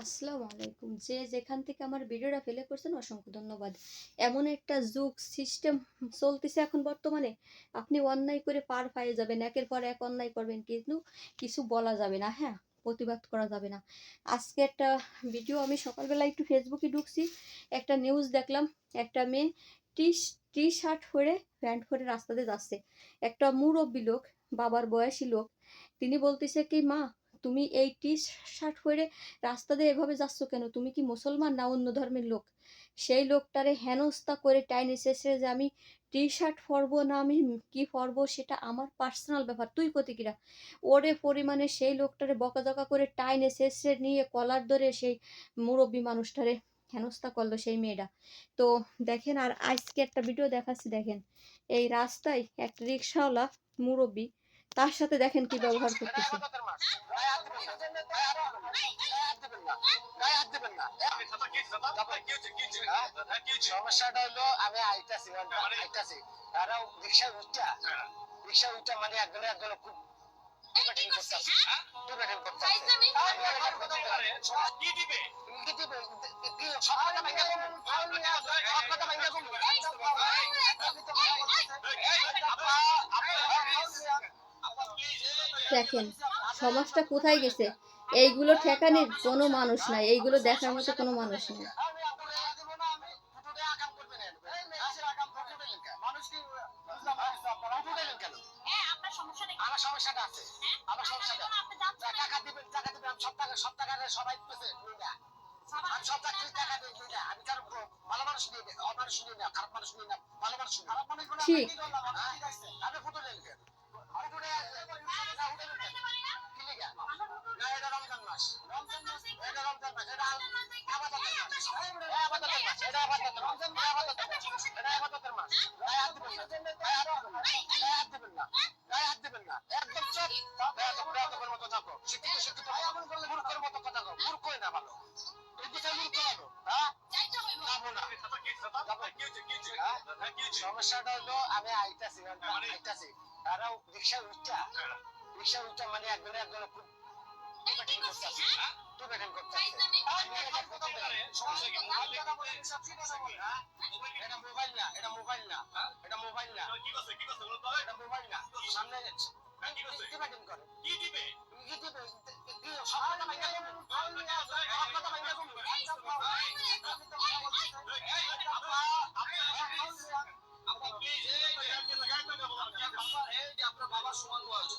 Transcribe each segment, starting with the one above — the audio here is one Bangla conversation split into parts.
আসসালামু আলাইকুম। যে যেখান থেকে আমার ভিডিওটা ফেলে করছেন, অসংখ্য ধন্যবাদ। এমন একটা যুগ সিস্টেম চলতেছে এখন বর্তমানে। আপনি অন্যায় করে পার পেয়ে যাবেন, একের পর এক অন্যায় করবেন, কিন্তু কিছু বলা যাবে না হ্যাঁ? প্রতিবাদ করা যাবে না। আজকে একটা ভিডিও আমি সকালবেলা একটু ফেসবুকে ঢুকছি। একটা নিউজ দেখলাম, একটা মেয়ে টি টি শার্ট পরে প্যান্ট পরে রাস্তাতে যাচ্ছে। একটা মুরব্বী লোক, বাবার বয়সী লোক, তিনি বলতেছে কি, মা তুমি এই টি শার্ট পরে রাস্তা দিয়ে এভাবে যাচ্ছ কেন? তুমি কি মুসলমান না অন্য ধর্মের লোক? সেই লোকটারে হেনস্থা করে টাইন এসেছে যে আমি টি শার্ট পরবো না আমি কি পরবো সেটা আমার পার্সোনাল ব্যাপার। তুই কতিকিরা ওরে পরিমাণে সেই লোকটারে বকাঝকা করে টাইন এসেছে নিয়ে কলার ধরে সেই মুরব্বী মানুষটারে হেনস্থা করল সেই মেয়েটা। তো দেখেন আর আজকে একটা ভিডিও দেখাচ্ছি দেখেন। এই রাস্তায় এক রিক্সাওয়ালা মুরব্বী তার সাথে দেখেন কি ব্যবহার করতেছে সমস্যাটা হলো আমি আইতাছি আইতাছি তারা রিক্সা উঠা রিক্সা উঠা মানে একদম একদম খুব টিকেটিং করতেছে টিকেটিং করতেছে কি দিবে কি দিবে সব কথা ভাঙা কম সব কথা ভাঙা কম দেখেন সমাজটা কোথায় গেছে? এইগুলো ঠেকানির কোনো মানুষ নাই এইগুলো দেখার মতো কোনো মানুষ নাই। ঠিক। হ্যাঁ? সমস্যাটা হলো আমি আইতাছি আইতাছি। তারা রিক্সা উঠা রিক্সা উঠা মানে একদম একদম খুব টিকেটিং করতেছে টিকেটিং করতেছে এটা মোবাইল না এটা মোবাইল না এটা মোবাইল না এটা মোবাইল না সামনে কি দিবে কি দিবে কি আপনার বাবার সমান বয়স।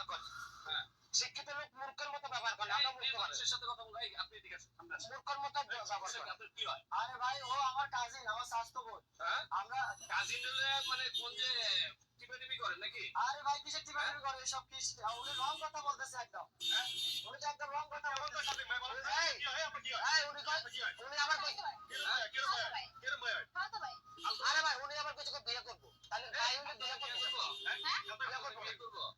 ব্যবহার করে। শিক্ষিত লোক মূর্খের মতো ব্যবহার করে আমরা মূর্খ মানুষ। মূর্খের মতো ব্যবহার করে। আরে ভাই ও আমার কাজিন আমার স্বাস্থ্য বোন আমরা আরে ভাই কিসের টিপাটিপি করে সব কি উনি রং কথা বলতেছে একদম। উনি তো একদম রং কথা বলতেছে। এই, এই, উনি কয়- উনি আবার কই খাও তো ভাই। আরে ভাই উনি আবার কিছু বিয়ে করব। তাহলে ভাই উনি বিয়ে করব হ্যাঁ?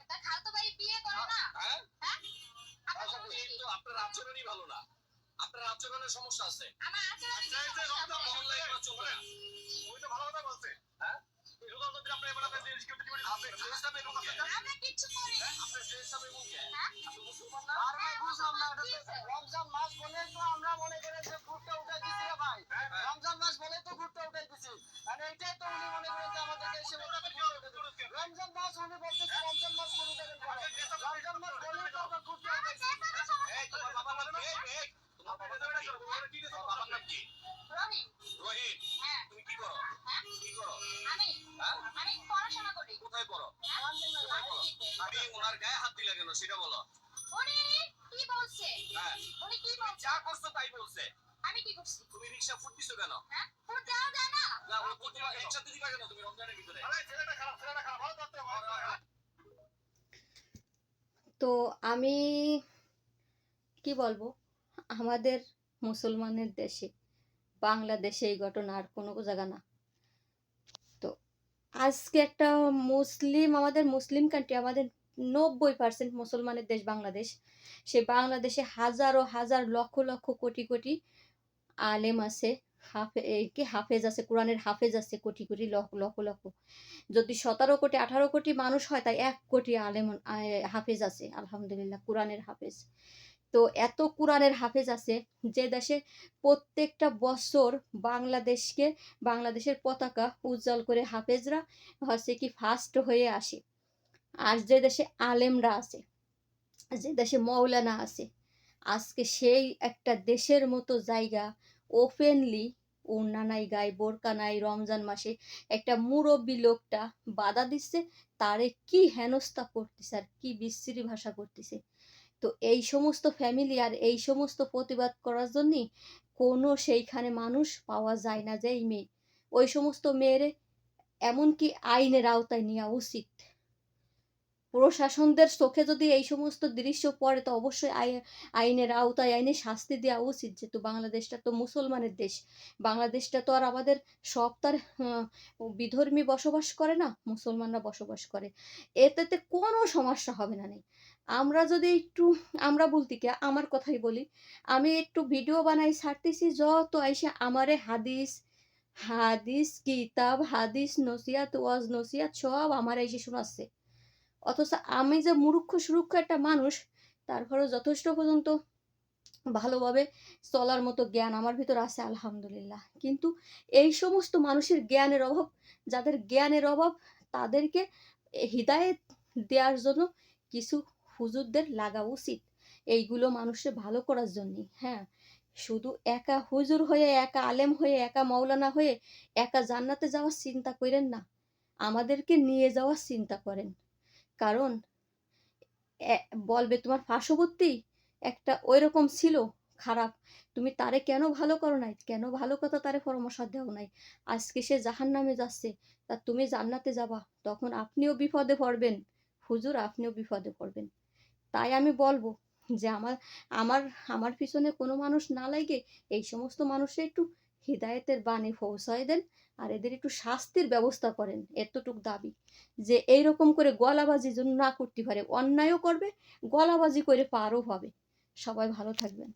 তা খালতো ভাই বিয়ে করে না? হ্যাঁ? আপনার সমস্যা কি? আপনার আচরণই ভালো না আপনার আচরণের সমস্যা আছে। আমার আচরণে কি মহল্লায় চলবে না। হ্যাঁ? হ্যাঁ? তো রমজান মাস বলে তো আমরা মনে করে যে ভুট্টা উঠে রে ভাই। রমজান মাস বলে তো ভুট্টা উঠে দিছি মানে এটাই তো উনি মনে করে যে আমাদেরকে এসে বলে ভুট্টা উঠে দিছি। রমজান মাস উনি বলতেছে রমজান মাস কোন দেবেন রমজান মাস বলেই তো আমরা ভুট্টা আমার হ্যাঁ? হ্যাঁ? হ্যাঁ? হ্যাঁ? সেটা বলো উনি কি বলছে হ্যাঁ উনি কি বলছে যা করছ তাই বলছে। আমি কি করছি তুমি ফুটতিছো কেন হ্যাঁ ফুট যায় না না ও তুমি রমজানের ভিতরে? তো আমি কি বলব? আমাদের মুসলমানের দেশে, বাংলাদেশে এই ঘটনা আর কোনো জায়গা না। তো আজকে একটা মুসলিম, আমাদের মুসলিম কান্ট্রি আমাদের নব্বই পার্সেন্ট মুসলমানের দেশ বাংলাদেশ। সে বাংলাদেশে হাজারো, হাজার লক্ষ লক্ষ, কোটি কোটি আলেম আছে, হাফে কি হাফেজ আছে, কোরআনের হাফেজ আছে, কোটি কোটি লক্ষ লক্ষ লক্ষ। যদি সতেরো কোটি, আঠারো কোটি মানুষ হয়, তাই এক কোটি আলেম হাফেজ আছে, আলহামদুলিল্লাহ, কোরআনের হাফেজ। তো এত কোরআনের হাফেজ আছে যে দেশে প্রত্যেকটা বছর বাংলাদেশকে, বাংলাদেশের পতাকা উজ্জ্বল করে হাফেজরা হচ্ছে কি ফার্স্ট হয়ে আসে। আর যে দেশে আলেমরা আছে, যে দেশে মৌলানা আছে, আজকে সেই একটা দেশের মতো জায়গা ওপেনলি ওড়না গায়ে বোরকা নাই রমজান মাসে একটা মুরব্বী লোকটা বাধা দিচ্ছে, তারে কি হেনস্থা করতেছে আর কি বিশ্রী ভাষা করতেছে। তো এই সমস্ত ফ্যামিলি আর এই সমস্ত প্রতিবাদ করার জন্যই কোনো সেইখানে মানুষ পাওয়া যায় না যে এই মেয়ে। ওই সমস্ত মেয়েরে এমনকি আইনের আওতায় নেওয়া উচিত। প্রশাসনদের চোখে যদি এই সমস্ত দৃশ্য পড়ে, তো অবশ্যই আই- আইনের আওতায় আইনে শাস্তি দেওয়া উচিত। যেহেতু বাংলাদেশটা তো মুসলমানের দেশ, বাংলাদেশটা তো আর আমাদের সব তার বিধর্মী বসবাস করে না, মুসলমানরা বসবাস করে। এতে কোনো সমস্যা হবে না নেই। আমরা যদি একটু, আমরা বলতে কি, আমার কথাই বলি। আমি একটু ভিডিও বানাই, ছাড়তেছি যত আইসে আমারে হাদিস হাদিস কিতাব, হাদিস নসিয়াত ওয়াজ নসিয়াত সব আমার এসে শোনাচ্ছে। অথচ আমি যে মূর্খ সুরুক্ষ একটা মানুষ তারপরেও যথেষ্ট পর্যন্ত ভালোভাবে চলার মতো জ্ঞান আমার ভিতর আছে, আলহামদুলিল্লাহ। কিন্তু এই সমস্ত মানুষের জ্ঞানের অভাব, যাদের জ্ঞানের অভাব, তাদেরকে হৃদায়ত দেওয়ার জন্য কিছু হুজুরদের লাগা উচিত। এইগুলো মানুষের ভালো করার জন্যই হ্যাঁ? শুধু একা হুজুর হয়ে, একা আলেম হয়ে, একা মৌলানা হয়ে, একা জান্নাতে যাওয়ার চিন্তা করেন না। আমাদেরকে নিয়ে যাওয়ার চিন্তা করেন। কারণ বলবে তোমার পার্শ্ববর্তী একটা ওই রকম ছিল, খারাপ। তুমি তারে কেন ভালো করো নাই? কেন ভালো কথা তারে পরামর্শ দেও নাই? আজকে সে জাহান নামে যাচ্ছে, তা তুমি জান্নাতে যাবা, তখন আপনিও বিপদে পড়বেন। হুজুর, আপনিও বিপদে পড়বেন। তাই আমি বলব যে আমার আমার আমার পিছনে কোনো মানুষ না লাগে, এই সমস্ত মানুষের একটু হৃদায়তের বাণী পৌঁছায় দেন আর এদের একটু শাস্তির ব্যবস্থা করেন এতটুক দাবি। যে এই রকম করে গলাবাজি যেন না করতে পারে, অন্যায়ও করবে, গলাবাজি করে পারও হবে। সবাই ভালো থাকবেন।